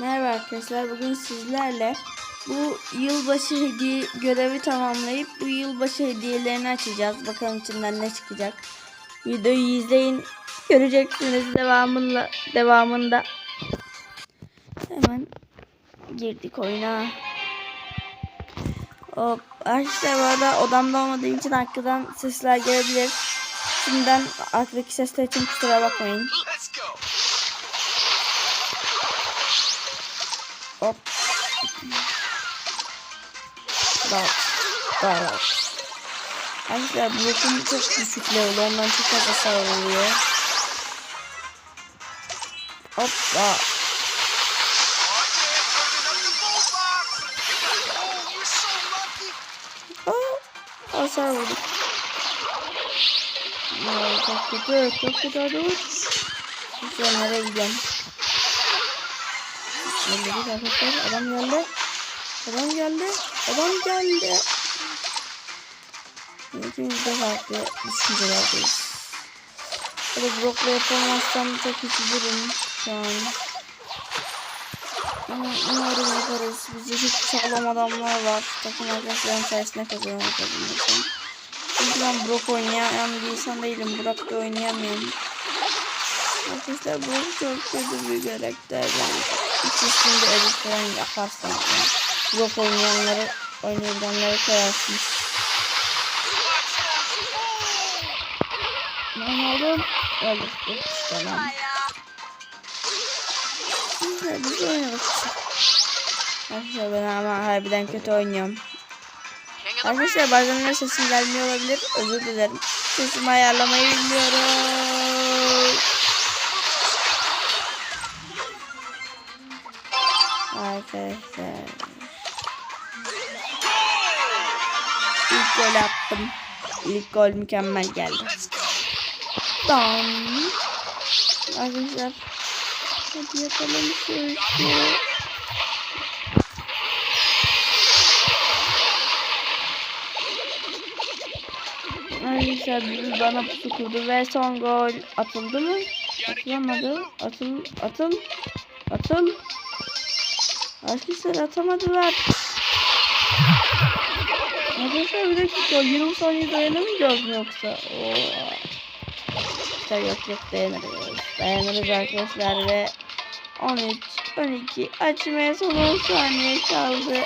Merhaba arkadaşlar. Bugün sizlerle bu yılbaşı hediye görevi tamamlayıp bu yılbaşı hediyelerini açacağız. Bakalım içinden ne çıkacak. Videoyu izleyin. Göreceksiniz devamında. devamında. Hemen girdik oyuna. Hop. Arkadaşlar bu arada odamda olmadığım için arkadan sesler gelebilir. Şimdiden arkadaki sesler için kusura bakmayın. Let's go. Hop. Dal. Dal. Arkadaşlar blokum çok düşük level. Ondan çok fazla so lucky. Aa, hasar vurduk. Çok kötü. Çok kötü. Uç. Şu nereye gidiyorum? Geldik arkadaşlar. Adam geldi. Adam geldi. Adam geldi. İkimiz de farklı düşüncelerdeyiz. Böyle Brock'la yapamazsam çok üzülürüm şu an. Ama umarım yaparız. Bizde hiç sağlam adamlar var. Takım arkadaşlarım sayesinde kazanmak kazanırsam. Çünkü ben Brock oynayan bir insan değilim. Brock'ta oynayamıyorum. Arkadaşlar bu çok kötü bir karakter. Yani ikisini de edit falan yaparsan. Yani. Brock oynayanları oynayanları koyarsınız. Lan oğlum. Öldük. Tamam. Güzel biz oynadık. Arkadaşlar ben ama harbiden kötü oynuyorum. Arkadaşlar bazen sesim gelmiyor olabilir. Özür dilerim. Sesimi ayarlamayı bilmiyorum. Arkadaşlar. İlk gol attım. İlk gol mükemmel geldi. Tamam. Arkadaşlar. Hadi yapalım işi. Arkadaşlar bana pusu kurdu ve son gol atıldı mı? Atılamadı. Atıl, atıl, atıl. Arkadaşlar atamadılar. Arkadaşlar bir dakika 20 saniye dayanamayacağız mı yoksa? Oo. Arkadaşlar yok yok dayanırız. Dayanırız arkadaşlar ve 13, 12 açmaya son 10 saniye kaldı.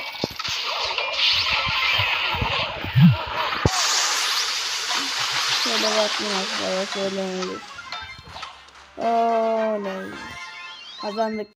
Şöyle bakmayın arkadaşlar olur. Oley. Kazandık.